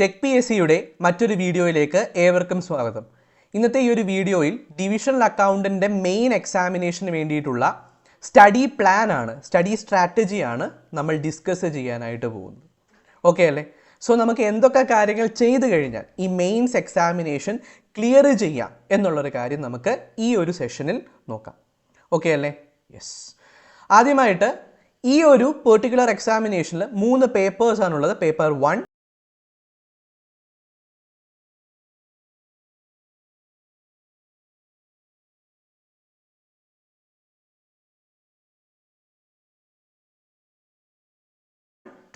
Tech P S സിയുടെ മറ്റൊരു വീഡിയോയിലേക്ക് ഏവർക്കും സ്വാഗതം. ഇന്നത്തെ ഈ ഒരു വീഡിയോയിൽ ഡിവിഷണൽ അക്കൗണ്ടിന്റെ മെയിൻ എക്സാമിനേഷന് വേണ്ടിയിട്ടുള്ള സ്റ്റഡി പ്ലാൻ ആണ് സ്റ്റഡി സ്ട്രാറ്റജിയാണ് നമ്മൾ ഡിസ്കസ് ചെയ്യാനായിട്ട് പോകുന്നത്. ഓക്കെ അല്ലേ? സോ നമുക്ക് എന്തൊക്കെ കാര്യങ്ങൾ ചെയ്തു കഴിഞ്ഞാൽ ഈ മെയിൻസ് എക്സാമിനേഷൻ ക്ലിയർ ചെയ്യാം എന്നുള്ളൊരു കാര്യം നമുക്ക് ഈ ഒരു സെഷനിൽ നോക്കാം. ഓക്കെ അല്ലേ? യെസ് ആദ്യമായിട്ട് ഈ ഒരു പെർട്ടിക്കുലർ എക്സാമിനേഷനിൽ മൂന്ന് പേപ്പേഴ്സ് ആണുള്ളത്. Paper one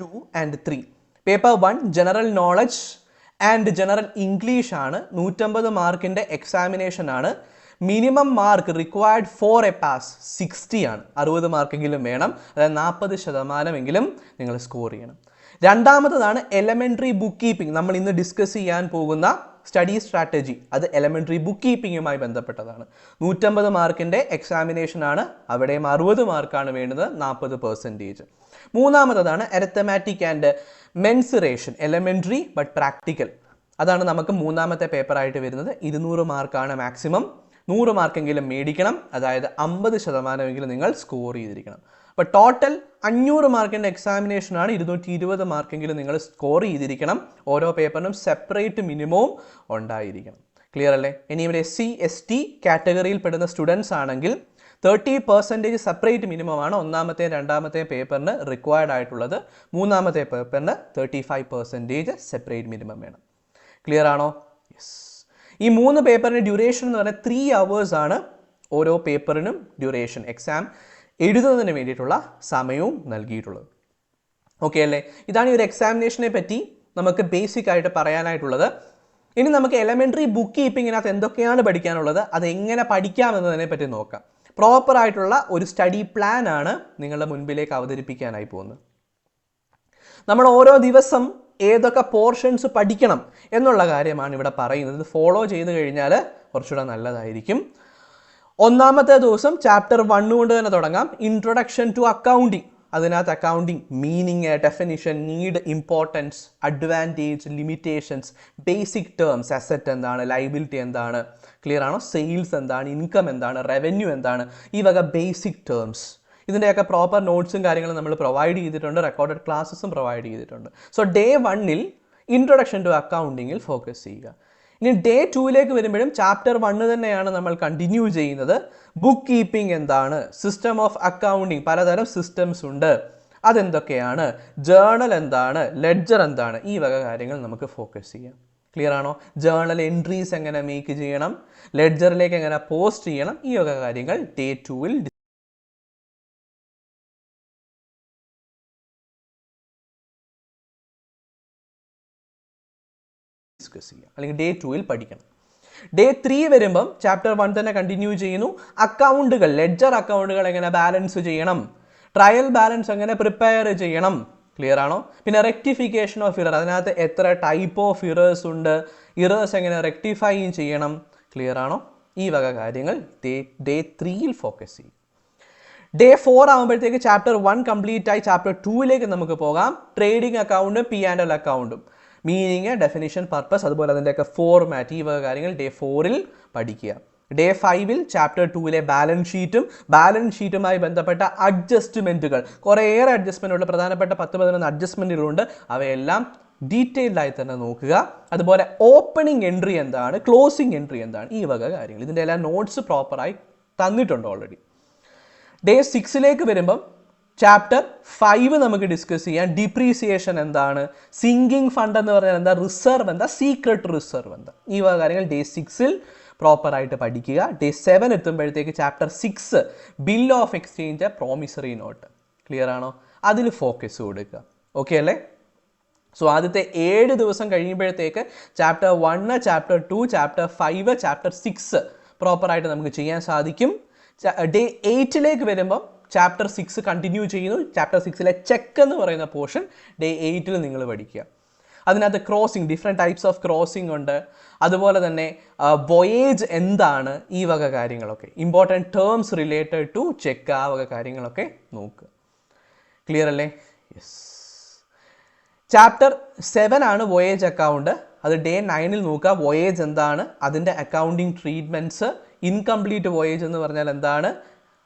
two and three paper one general knowledge and general English ആണ്. നൂറ്റമ്പത് മാർക്കിന്റെ എക്സാമിനേഷൻ ആണ്. Minimum mark required for a pass sixty ആണ്. അറുപത് മാർക്കെങ്കിലും വേണം. അതായത് നാൽപ്പത് ശതമാനമെങ്കിലും നിങ്ങൾ സ്കോർ ചെയ്യണം. രണ്ടാമത്തതാണ് എലമെന്ററി ബുക്ക് കീപ്പിംഗ് നമ്മൾ ഇന്ന് ഡിസ്കസ് ചെയ്യാൻ പോകുന്ന സ്റ്റഡി സ്ട്രാറ്റജി അത് എലമെന്ററി ബുക്ക് കീപ്പിങ്ങുമായി ബന്ധപ്പെട്ടതാണ്. നൂറ്റമ്പത് മാർക്കിന്റെ എക്സാമിനേഷൻ ആണ് അവിടെയും അറുപത് മാർക്കാണ് വേണ്ടത് നാൽപ്പത് percentage മൂന്നാമത്തതാണ് arithmetic and mensuration elementary but practical അതാണ് നമുക്ക് മൂന്നാമത്തെ പേപ്പറായിട്ട് വരുന്നത്. ഇരുന്നൂറ് മാർക്കാണ് മാക്സിമം നൂറ് മാർക്കെങ്കിലും മേടിക്കണം അതായത് അമ്പത് ശതമാനമെങ്കിലും നിങ്ങൾ സ്കോർ ചെയ്തിരിക്കണം. അപ്പോൾ ടോട്ടൽ അഞ്ഞൂറ് മാർക്കിന്റെ എക്സാമിനേഷനാണ് ഇരുന്നൂറ്റി ഇരുപത് മാർക്കെങ്കിലും നിങ്ങൾ സ്കോർ ചെയ്തിരിക്കണം. ഓരോ പേപ്പറിനും സെപ്പറേറ്റ് മിനിമവും ഉണ്ടായിരിക്കണം. ക്ലിയർ അല്ലേ? ഇനി ഇവിടെ എസ് സി എസ് ടി കാറ്റഗറിയിൽ പെടുന്ന സ്റ്റുഡൻസ് ആണെങ്കിൽ തേർട്ടി പെർസെന്റേജ് സെപ്പറേറ്റ് മിനിമം ആണ് ഒന്നാമത്തെ രണ്ടാമത്തെ പേപ്പറിന് റിക്വയർഡ് ആയിട്ടുള്ളത്. മൂന്നാമത്തെ പേപ്പറിന് thirty five percentage separate minimum വേണം. ക്ലിയർ ആണോ? യെസ് ഈ മൂന്ന് പേപ്പറിന്റെ ഡ്യൂറേഷൻ എന്ന് പറഞ്ഞാൽ ത്രീ അവേഴ്സ് ആണ് ഓരോ പേപ്പറിനും ഡ്യൂറേഷൻ എക്സാം എഴുതുന്നതിന് വേണ്ടിയിട്ടുള്ള സമയവും നൽകിയിട്ടുള്ളത്. ഓക്കെ അല്ലേ? ഇതാണ് ഈ ഒരു എക്സാമിനേഷനെ പറ്റി നമുക്ക് ബേസിക് ആയിട്ട് പറയാനായിട്ടുള്ളത്. ഇനി നമുക്ക് എലമെന്ററി ബുക്ക് കീപ്പിങ്ങിനകത്ത് എന്തൊക്കെയാണ് പഠിക്കാനുള്ളത് അത് എങ്ങനെ പഠിക്കാമെന്നതിനെ പറ്റി നോക്കാം. പ്രോപ്പർ ആയിട്ടുള്ള ഒരു സ്റ്റഡി പ്ലാൻ ആണ് നിങ്ങളുടെ മുൻപിലേക്ക് അവതരിപ്പിക്കാനായി പോകുന്നത്. നമ്മൾ ഓരോ ദിവസം ഏതൊക്കെ പോർഷൻസ് പഠിക്കണം എന്നുള്ള കാര്യമാണ് ഇവിടെ പറയുന്നത്. ഫോളോ ചെയ്ത് കഴിഞ്ഞാൽ കുറച്ചുകൂടെ നല്ലതായിരിക്കും. ഒന്നാമത്തെ ദിവസം ചാപ്റ്റർ വണ്ണ് കൊണ്ട് തന്നെ തുടങ്ങാം. ഇൻട്രൊഡക്ഷൻ ടു അക്കൗണ്ടിങ് അതിനകത്ത് accounting meaning definition need importance advantage limitations basic terms asset എന്താണ് ലൈബിലിറ്റി എന്താണ് ക്ലിയർ ആണോ? സെയിൽസ് എന്താണ് ഇൻകം എന്താണ് റവന്യൂ എന്താണ് ഈ വക ബേസിക് ടേംസ് ഇതിന്റെയൊക്കെ പ്രോപ്പർ നോട്ട്സും കാര്യങ്ങളും നമ്മൾ പ്രൊവൈഡ് ചെയ്തിട്ടുണ്ട് റെക്കോർഡഡ് ക്ലാസ്സസും പ്രൊവൈഡ് ചെയ്തിട്ടുണ്ട്. സോ ഡേ വണ്ണിൽ ഇൻട്രൊഡക്ഷൻ ടു അക്കൗണ്ടിങ്ങിൽ ഫോക്കസ് ചെയ്യുക. ഇനി ഡേ ടൂയിലേക്ക് വരുമ്പോഴും ചാപ്റ്റർ വണ്ണ് തന്നെയാണ് നമ്മൾ കണ്ടിന്യൂ ചെയ്യുന്നത്. ബുക്ക് കീപ്പിംഗ് എന്താണ്? സിസ്റ്റം ഓഫ് അക്കൗണ്ടിങ് പലതരം സിസ്റ്റംസ് ഉണ്ട്. അതെന്തൊക്കെയാണ്? ജേണൽ എന്താണ്? ലെഡ്ജർ എന്താണ്? ഈ വക കാര്യങ്ങൾ നമുക്ക് ഫോക്കസ് ചെയ്യാം. ക്ലിയർ ആണോ? ജേണൽ എൻട്രീസ് എങ്ങനെ മേക്ക് ചെയ്യണം? ലെഡ്ജറിലേക്ക് എങ്ങനെ പോസ്റ്റ് ചെയ്യണം? ഈ വക കാര്യങ്ങൾ ഡേ ടൂവിൽ ഡിസ്കസ് ചെയ്യാം അല്ലെങ്കിൽ ഡേ ടൂയിൽ പഠിക്കണം. ഡേ ത്രീ വരുമ്പം ചാപ്റ്റർ വൺ തന്നെ കണ്ടിന്യൂ ചെയ്യുന്നു. അക്കൗണ്ടുകൾ ലെഡ്ജർ അക്കൗണ്ടുകൾ എങ്ങനെ ബാലൻസ് ചെയ്യണം? ട്രയൽ ബാലൻസ് എങ്ങനെ പ്രിപ്പയർ ചെയ്യണം? ക്ലിയർ ആണോ? പിന്നെ റെക്ടിഫിക്കേഷൻ ഓഫ് ഇറർ അതിനകത്ത് എത്ര ടൈപ്പ് ഓഫ് ഇറേഴ്സ് ഉണ്ട്? ഇറേഴ്സ് എങ്ങനെ റെക്ടിഫൈ ചെയ്യണം? ക്ലിയർ ആണോ? ഈ വക കാര്യങ്ങൾ ഡേ ത്രീയിൽ ഫോക്കസ് ചെയ്യും. ഡേ ഫോർ ആകുമ്പോഴത്തേക്ക് ചാപ്റ്റർ വൺ കംപ്ലീറ്റ് ആയി ചാപ്റ്റർ ടൂവിലേക്ക് നമുക്ക് പോകാം. ട്രേഡിംഗ് അക്കൗണ്ടും പി ആൻഡ് എൽ അക്കൗണ്ടും മീനിങ് ഡെഫിനിഷൻ പർപ്പസ് അതുപോലെ അതിന്റെയൊക്കെ ഫോർമാറ്റ് ഈ വക കാര്യങ്ങൾ ഡേ ഫോറിൽ പഠിക്കുക. ഡേ ഫൈവിൽ ചാപ്റ്റർ ടൂവിലെ ബാലൻസ് ഷീറ്റും ബാലൻസ് ഷീറ്റുമായി ബന്ധപ്പെട്ട അഡ്ജസ്റ്റ്മെന്റുകൾ കുറേയേറെ അഡ്ജസ്റ്റ്മെന്റുകൾ പ്രധാനപ്പെട്ട പത്ത് പതിനൊന്ന് അഡ്ജസ്റ്റ്മെന്റുകളുണ്ട് അവയെല്ലാം ഡീറ്റെയിൽഡായി തന്നെ നോക്കുക. അതുപോലെ ഓപ്പണിംഗ് എൻട്രി എന്താണ് ക്ലോസിംഗ് എൻട്രി എന്താണ് ഈ വക കാര്യങ്ങൾ. ഇതിന്റെ എല്ലാം നോട്ട്സ് പ്രോപ്പറായി തന്നിട്ടുണ്ട് ഓൾറെഡി ഡേ സിക്സിലേക്ക് വരുമ്പം ചാപ്റ്റർ ഫൈവ് നമുക്ക് ഡിസ്കസ് ചെയ്യാം. ഡിപ്രീസിയേഷൻ എന്താണ്? സിങ്കിങ് ഫണ്ട് എന്ന് പറഞ്ഞാൽ എന്താ? റിസർവ് എന്താ? സീക്രട്ട് റിസർവ് എന്താ? ഈ വക കാര്യങ്ങൾ ഡേ സിക്സിൽ പ്രോപ്പറായിട്ട് പഠിക്കുക. Day seven എത്തുമ്പോഴത്തേക്ക് chapter six bill of exchange promissory note clear ആണോ? അതിൽ ഫോക്കസ് കൊടുക്കുക. ഓക്കെ അല്ലേ? സോ ആദ്യത്തെ ഏഴ് ദിവസം കഴിയുമ്പോഴത്തേക്ക് chapter one chapter two chapter five chapter six പ്രോപ്പറായിട്ട് നമുക്ക് ചെയ്യാൻ സാധിക്കും. ഡേ എയ്റ്റിലേക്ക് വരുമ്പം ചാപ്റ്റർ സിക്സ് കണ്ടിന്യൂ ചെയ്യുന്നു. ചാപ്റ്റർ സിക്സിലെ ചെക്ക് എന്ന് പറയുന്ന പോർഷൻ ഡേ എയ്റ്റിൽ നിങ്ങൾ പഠിക്കുക. അതിനകത്ത് crossing different types of crossing ഉണ്ട്. അതുപോലെ തന്നെ വൊയേജ് എന്താണ്? ഈ വക കാര്യങ്ങളൊക്കെ. Important terms related to cheque ആ വക കാര്യങ്ങളൊക്കെ നോക്കുക. ക്ലിയർ അല്ലേ? യെസ് ചാപ്റ്റർ സെവൻ ആണ് വോയേജ് അക്കൗണ്ട് അത് ഡേ നയനിൽ നോക്കുക. വോയേജ് എന്താണ്? അതിന്റെ അക്കൗണ്ടിങ് ട്രീറ്റ്മെന്റ്സ് ഇൻകംപ്ലീറ്റ് വോയേജ് എന്ന് പറഞ്ഞാൽ എന്താണ്?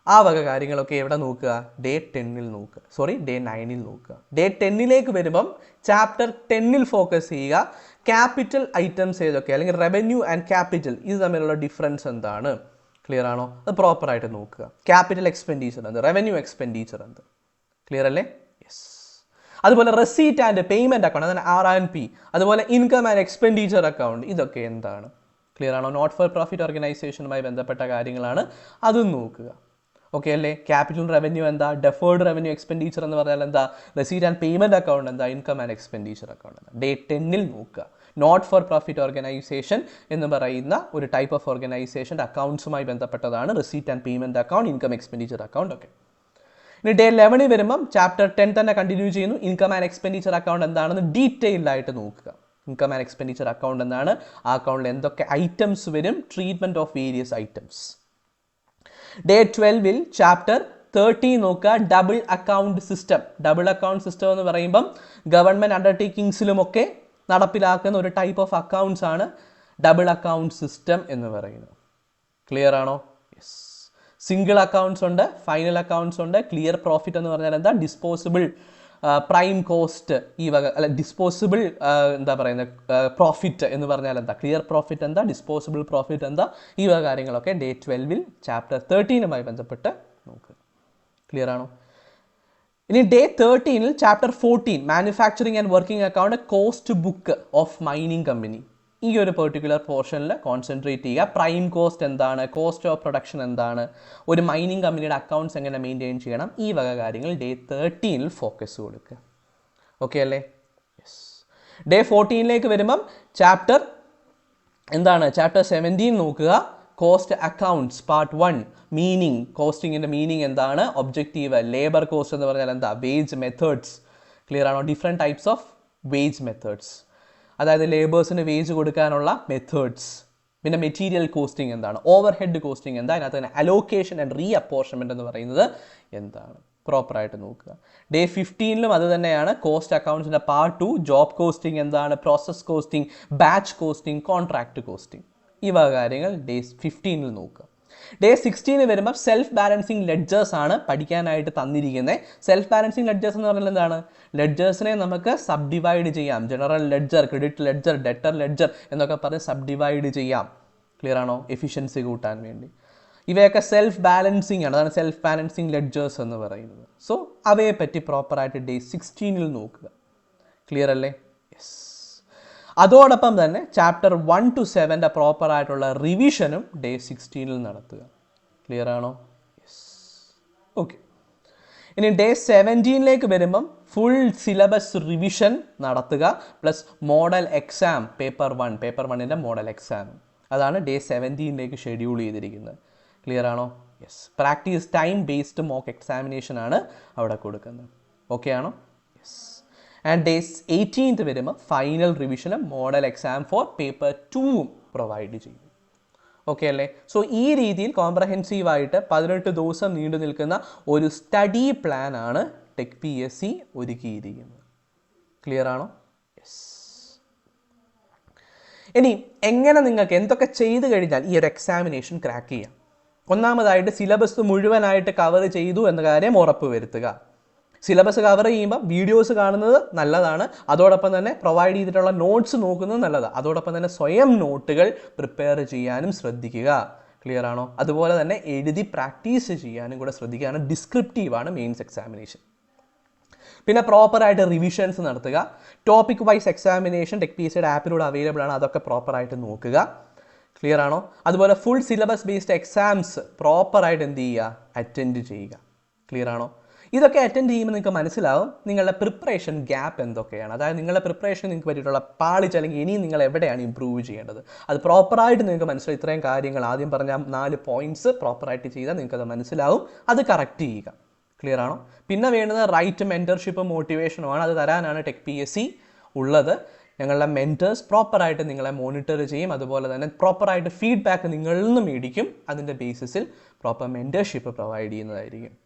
ആ വക കാര്യങ്ങളൊക്കെ എവിടെ നോക്കുക? ഡേ ടെന്നിൽ നോക്കുക. സോറി ഡേ നയനിൽ നോക്കുക. ഡേ ടെന്നിലേക്ക് വരുമ്പം ചാപ്റ്റർ ടെന്നിൽ ഫോക്കസ് ചെയ്യുക. ക്യാപിറ്റൽ ഐറ്റംസ് ഏതൊക്കെ? അല്ലെങ്കിൽ റവന്യൂ ആൻഡ് ക്യാപിറ്റൽ ഇത് തമ്മിലുള്ള ഡിഫറൻസ് എന്താണ്? ക്ലിയർ ആണോ? അത് പ്രോപ്പറായിട്ട് നോക്കുക. ക്യാപിറ്റൽ എക്സ്പെൻഡിച്ചർ എന്ത്? റവന്യൂ എക്സ്പെൻഡിച്ചർ എന്ത്? ക്ലിയർ അല്ലേ? യെസ് അതുപോലെ റെസീറ്റ് ആൻഡ് പേയ്മെന്റ് അക്കൗണ്ട് അതായത് ആർ ആൻഡ് പി അതുപോലെ ഇൻകം ആൻഡ് എക്സ്പെൻഡിച്ചർ അക്കൗണ്ട് ഇതൊക്കെ എന്താണ്? ക്ലിയർ ആണോ? നോട്ട് ഫോർ പ്രോഫിറ്റ് ഓർഗനൈസേഷനുമായി ബന്ധപ്പെട്ട കാര്യങ്ങളാണ്. അതും നോക്കുക. ഓക്കെ അല്ലേ? ക്യാപിറ്റൽ റവന്യൂ എന്താ? ഡെഫേർഡ് റവന്യൂ എക്സ്പെൻഡിച്ചർ എന്ന് പറഞ്ഞാൽ എന്താ? റെസീറ്റ് ആൻഡ് പേയ്മെന്റ് അക്കൗണ്ട് എന്താ? ഇൻകം ആൻഡ് എക്സ്പെൻഡിച്ചർ അക്കൗണ്ട് എന്താ? ഡേ ടെന്നിൽ നോക്കുക. നോട്ട് ഫോർ പ്രോഫിറ്റ് ഓർഗനൈസേഷൻ എന്ന് പറയുന്ന ഒരു ടൈപ്പ് ഓഫ് ഓർഗനൈസേഷന്റെ അക്കൗണ്ട്സുമായി ബന്ധപ്പെട്ടതാണ് receipt and payment account income expenditure account ഒക്കെ. ഇനി ഡേ ലെവനിൽ വരുമ്പം ചാപ്റ്റർ ടെൻ തന്നെ കണ്ടിന്യൂ ചെയ്യുന്നു. ഇൻകം ആൻഡ് എക്സ്പെൻഡിച്ചർ അക്കൗണ്ട് എന്താണെന്ന് ഡീറ്റെയിൽഡ് ആയിട്ട് നോക്കുക. ഇൻകം ആൻഡ് എക്സ്പെൻഡിച്ചർ അക്കൗണ്ട് എന്താണ്? ആ അക്കൗണ്ടിൽ എന്തൊക്കെ ഐറ്റംസ് വരും? Treatment of various items day ട്വൽവിൽ chapter thirty നോക്കുക. Double account system double account system എന്ന് പറയുമ്പം ഗവൺമെന്റ് അണ്ടർടേക്കിങ്സിലുമൊക്കെ നടപ്പിലാക്കുന്ന ഒരു ടൈപ്പ് ഓഫ് അക്കൗണ്ട്സ് ആണ് ഡബിൾ അക്കൗണ്ട് സിസ്റ്റം എന്ന് പറയുന്നത്. ക്ലിയർ ആണോ? യെസ് സിംഗിൾ അക്കൗണ്ട്സ് ഉണ്ട് ഫൈനൽ അക്കൗണ്ട്സ് ഉണ്ട്. ക്ലിയർ പ്രോഫിറ്റ് എന്ന് പറഞ്ഞാൽ എന്താ? ഡിസ്പോസിബിൾ പ്രൈം കോസ്റ്റ് ഈ വക അല്ല ഡിസ്പോസിബിൾ എന്താ പറയുന്നത് പ്രോഫിറ്റ് എന്ന് പറഞ്ഞാൽ എന്താ? ക്ലിയർ പ്രോഫിറ്റ് എന്താ? ഡിസ്പോസിബിൾ പ്രോഫിറ്റ് എന്താ? ഈ വക കാര്യങ്ങളൊക്കെ ഡേ ട്വൽവിൽ ചാപ്റ്റർ തേർട്ടീനുമായി ബന്ധപ്പെട്ട് നോക്കുക ക്ലിയർ ആണോ? ഇനി day തേർട്ടീനിൽ chapter fourteen manufacturing and working account cost book of mining company ഈ ഒരു പെർട്ടിക്കുലർ പോർഷനിൽ കോൺസെൻട്രേറ്റ് ചെയ്യുക. പ്രൈം കോസ്റ്റ് എന്താണ്? കോസ്റ്റ് ഓഫ് പ്രൊഡക്ഷൻ എന്താണ്? ഒരു മൈനിങ് കമ്പനിയുടെ അക്കൗണ്ട്സ് എങ്ങനെ മെയിന്റെയിൻ ചെയ്യണം? ഈ വക കാര്യങ്ങൾ ഡേ തേർട്ടീനിൽ ഫോക്കസ് കൊടുക്കുക. ഓക്കെ അല്ലേ? യെസ് ഡേ ഫോർട്ടീനിലേക്ക് വരുമ്പം ചാപ്റ്റർ എന്താണ്? ചാപ്റ്റർ സെവന്റീൻ നോക്കുക. Cost accounts part one meaning കോസ്റ്റിങ്ങിന്റെ meaning എന്താണ്? ഒബ്ജക്റ്റീവ് ലേബർ കോസ്റ്റ് എന്ന് പറഞ്ഞാൽ എന്താ? വേജ് മെത്തേഡ്സ് ക്ലിയർ ആണോ? Different types of wage methods അതായത് ലേബേഴ്സിന് വേജ് കൊടുക്കാനുള്ള മെത്തേഡ്സ് പിന്നെ മെറ്റീരിയൽ കോസ്റ്റിംഗ് എന്താണ്? ഓവർ ഹെഡ് കോസ്റ്റിംഗ് എന്താ അതിനകത്ത് തന്നെ അലോക്കേഷൻ ആൻഡ് റീ അപ്പോർഷൻമെന്റ് എന്ന് പറയുന്നത് എന്താണ്? പ്രോപ്പറായിട്ട് നോക്കുക. ഡേ ഫിഫ്റ്റീനിലും അത് തന്നെയാണ്. കോസ്റ്റ് അക്കൗണ്ട്സിന്റെ പാർട്ട് ടു ജോബ് കോസ്റ്റിംഗ് എന്താണ്? Process costing batch costing contract costing വക കാര്യങ്ങൾ ഡേ ഫിഫ്റ്റീനിൽ നോക്കുക. ഡേ സിക്സ്റ്റീന് വരുമ്പോൾ സെൽഫ് ബാലൻസിങ് ലെഡ്ജേഴ്സ് ആണ് പഠിക്കാനായിട്ട് തന്നിരിക്കുന്നത് സെൽഫ് ബാലൻസിങ് ലെഡ്ജേഴ്സ് എന്ന് പറഞ്ഞാൽ എന്താണ്? ലെഡ്ജേഴ്സിനെ നമുക്ക് സബ് ഡിവൈഡ് ചെയ്യാം. General ledger credit ledger debtor ledger എന്നൊക്കെ പറഞ്ഞ് സബ് ഡിവൈഡ് ചെയ്യാം. ക്ലിയർ ആണോ? എഫിഷ്യൻസി കൂട്ടാൻ വേണ്ടി. ഇവയൊക്കെ സെൽഫ് ബാലൻസിങ് ആണ്. അതാണ് സെൽഫ് ബാലൻസിങ് ലെഡ്ജേഴ്സ് എന്ന് പറയുന്നത്. സോ അവയെ പറ്റി പ്രോപ്പറായിട്ട് ഡേ സിക്സ്റ്റീനിൽ നോക്കുക. ക്ലിയർ അല്ലേ? അതോടൊപ്പം തന്നെ ചാപ്റ്റർ വൺ ടു സെവന്റെ പ്രോപ്പറായിട്ടുള്ള റിവിഷനും ഡേ സിക്സ്റ്റീനിൽ നടത്തുക. ക്ലിയർ ആണോ? യെസ് ഓക്കെ ഇനി ഡേ സെവന്റീനിലേക്ക് വരുമ്പം ഫുൾ സിലബസ് റിവിഷൻ നടത്തുക plus model exam paper one paper വണ്ണിന്റെ മോഡൽ എക്സാം അതാണ് ഡേ സെവന്റീനിലേക്ക് ഷെഡ്യൂൾ ചെയ്തിരിക്കുന്നത്. ക്ലിയർ ആണോ? Yes practice time based mock examination ആണ് അവിടെ കൊടുക്കുന്നത്. ഓക്കെ ആണോ? യെസ് ആൻഡ് ഡേസ് എയ്റ്റീൻത്ത് വരുമ്പോൾ ഫൈനൽ റിവിഷനും മോഡൽ എക്സാം ഫോർ പേപ്പർ ടൂവും പ്രൊവൈഡ് ചെയ്യും. ഓക്കെ അല്ലേ? സോ ഈ രീതിയിൽ കോംപ്രഹെൻസീവ് ആയിട്ട് പതിനെട്ട് ദിവസം നീണ്ടു നിൽക്കുന്ന ഒരു സ്റ്റഡി പ്ലാൻ ആണ് ടെക് പി എസ് സി ഒരുക്കിയിരിക്കുന്നത്. ക്ലിയർ ആണോ? യെസ് ഇനി എങ്ങനെ നിങ്ങൾക്ക് എന്തൊക്കെ ചെയ്തു കഴിഞ്ഞാൽ ഈ ഒരു എക്സാമിനേഷൻ ക്രാക്ക് ചെയ്യാം? ഒന്നാമതായിട്ട് സിലബസ് മുഴുവനായിട്ട് കവർ ചെയ്തു എന്ന കാര്യം ഉറപ്പ് വരുത്തുക സിലബസ് കവർ ചെയ്യുമ്പോൾ വീഡിയോസ് കാണുന്നത് നല്ലതാണ്. അതോടൊപ്പം തന്നെ പ്രൊവൈഡ് ചെയ്തിട്ടുള്ള നോട്ട്സ് നോക്കുന്നത് നല്ലതാണ് അതോടൊപ്പം തന്നെ സ്വയം നോട്ടുകൾ പ്രിപ്പയർ ചെയ്യാനും ശ്രദ്ധിക്കുക. ക്ലിയർ ആണോ? അതുപോലെ തന്നെ എഴുതി പ്രാക്ടീസ് ചെയ്യാനും കൂടെ ശ്രദ്ധിക്കുകയാണ്. ഡിസ്ക്രിപ്റ്റീവാണ് മെയിൻസ് എക്സാമിനേഷൻ പിന്നെ പ്രോപ്പറായിട്ട് റിവിഷൻസ് നടത്തുക. Topic wise examination Tech P S ആപ്പിലൂടെ അവൈലബിൾ ആണ്. അതൊക്കെ പ്രോപ്പറായിട്ട് നോക്കുക. ക്ലിയർ ആണോ? അതുപോലെ ഫുൾ സിലബസ് ബേസ്ഡ് എക്സാംസ് പ്രോപ്പറായിട്ട് എന്ത് ചെയ്യുക? അറ്റൻഡ് ചെയ്യുക. ക്ലിയർ ആണോ? ഇതൊക്കെ അറ്റൻഡ് ചെയ്യുമ്പോൾ നിങ്ങൾക്ക് മനസ്സിലാവും നിങ്ങളുടെ പ്രിപ്പറേഷൻ ഗ്യാപ്പ് എന്തൊക്കെയാണ്. അതായത് നിങ്ങളുടെ പ്രിപ്പറേഷൻ നിങ്ങൾക്ക് പറ്റിയിട്ടുള്ള പാളിച്ച് അല്ലെങ്കിൽ ഇനിയും നിങ്ങൾ എവിടെയാണ് ഇമ്പ്രൂവ് ചെയ്യേണ്ടത്. അത് പ്രോപ്പറായിട്ട് നിങ്ങൾക്ക് മനസ്സിലാവും. ഇത്രയും കാര്യങ്ങൾ ആദ്യം പറഞ്ഞ നാല് പോയിന്റ്സ് പ്രോപ്പറായിട്ട് ചെയ്താൽ നിങ്ങൾക്കത് മനസ്സിലാവും. അത് കറക്റ്റ് ചെയ്യുക. ക്ലിയർ ആണോ? പിന്നെ വേണ്ടത് റൈറ്റ് മെന്റർഷിപ്പ് മോട്ടിവേഷനുമാണ് അത് തരാനാണ് ടെക് പി എസ് സി ഉള്ളത്. ഞങ്ങളുടെ മെന്റേഴ്സ് പ്രോപ്പറായിട്ട് നിങ്ങളെ മോണിറ്റർ ചെയ്യും. അതുപോലെ തന്നെ പ്രോപ്പറായിട്ട് ഫീഡ്ബാക്ക് നിങ്ങളിൽ നിന്ന് മേടിക്കും. അതിന്റെ ബേസിസിൽ പ്രോപ്പർ മെന്റർഷിപ്പ് പ്രൊവൈഡ് ചെയ്യുന്നതായിരിക്കും.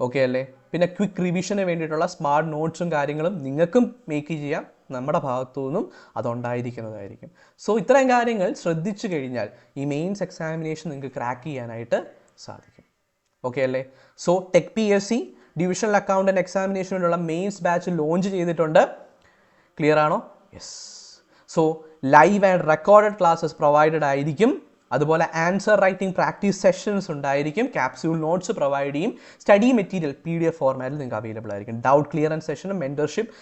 ഓക്കെ അല്ലേ? പിന്നെ ക്വിക്ക് റിവിഷന് വേണ്ടിയിട്ടുള്ള സ്മാർട്ട് നോട്ട്സും കാര്യങ്ങളും നിങ്ങൾക്കും മേക്ക് ചെയ്യാം. നമ്മുടെ ഭാഗത്തു നിന്നും അതുണ്ടായിരിക്കുന്നതായിരിക്കും. സോ ഇത്രയും കാര്യങ്ങൾ ശ്രദ്ധിച്ചു കഴിഞ്ഞാൽ ഈ മെയിൻസ് എക്സാമിനേഷൻ നിങ്ങൾക്ക് ക്രാക്ക് ചെയ്യാനായിട്ട് സാധിക്കും. ഓക്കെ അല്ലേ? So Tech P S C divisional accountant എക്സാമിനേഷനുള്ള mains batch launch ചെയ്തിട്ടുണ്ട്. ക്ലിയർ ആണോ? Yes so live and recorded classes provided ആയിരിക്കും. അതുപോലെ ആൻസർ റൈറ്റിംഗ് പ്രാക്ടീസ് സെഷൻസ് ഉണ്ടായിരിക്കും ക്യാപ്സ്യൂൾ നോട്ട്സ് പ്രൊവൈഡ് ചെയ്യും study material P D F ഫോർമാറ്റിൽ നിങ്ങൾക്ക് available ആയിരിക്കും. Doubt clearance സെഷനും മെന്റർഷിപ്പ്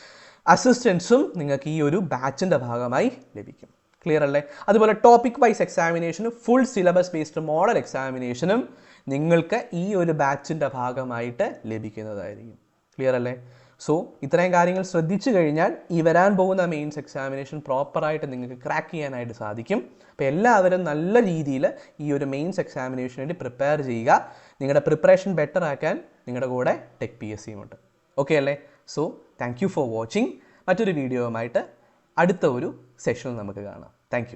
അസിസ്റ്റൻസും നിങ്ങൾക്ക് ഈ ഒരു ബാച്ചിന്റെ ഭാഗമായി ലഭിക്കും. ക്ലിയർ അല്ലേ? അതുപോലെ ടോപ്പിക് വൈസ് എക്സാമിനേഷനും ഫുൾ സിലബസ് ബേസ്ഡ് മോഡൽ എക്സാമിനേഷനും നിങ്ങൾക്ക് ഈ ഒരു ബാച്ചിന്റെ ഭാഗമായിട്ട് ലഭിക്കുന്നതായിരിക്കും. ക്ലിയർ അല്ലേ? സോ ഇത്രയും കാര്യങ്ങൾ ശ്രദ്ധിച്ചു കഴിഞ്ഞാൽ ഈ വരാൻ പോകുന്ന മെയിൻസ് എക്സാമിനേഷൻ പ്രോപ്പറായിട്ട് നിങ്ങൾക്ക് ക്രാക്ക് ചെയ്യാനായിട്ട് സാധിക്കും. അപ്പോൾ എല്ലാവരും നല്ല രീതിയിൽ ഈ ഒരു മെയിൻസ് എക്സാമിനേഷന് വേണ്ടി പ്രിപ്പയർ ചെയ്യുക. നിങ്ങളുടെ പ്രിപ്പറേഷൻ ബെറ്റർ ആക്കാൻ നിങ്ങളുടെ കൂടെ ടെക് പി എസ് സിയും ഉണ്ട്. ഓക്കെ അല്ലേ? So thank you for watching മറ്റൊരു വീഡിയോയുമായിട്ട് അടുത്ത ഒരു സെഷനിൽ നമുക്ക് കാണാം. താങ്ക്